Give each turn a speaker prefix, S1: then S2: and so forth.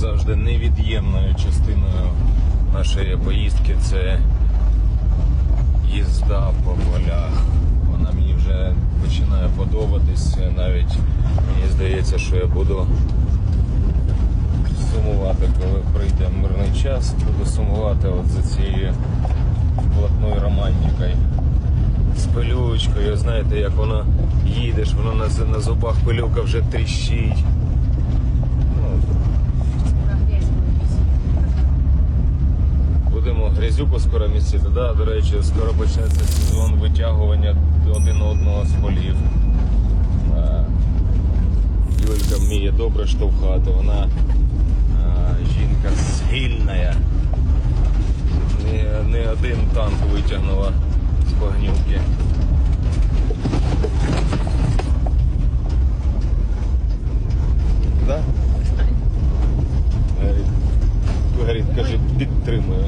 S1: завжди невід'ємною частиною нашої поїздки це їзда по полях. Вона мені вже починає подобатись. Навіть мені здається, що я буду сумувати, коли прийде мирний час, буду сумувати от за цією блатною романтикою. З пилючкою, знаєте, як воно їдеш, воно на, на зубах пилюка вже тріщить. Грязюку скоро місити. Да, до речі, скоро почнеться сезон витягування один одного з полів. Е, Юлька вміє добре штовхати, вона е, жінка сильна. Не, не один танк витягнула з погнівки. Да? Говорить, говорить, каже, підтримую.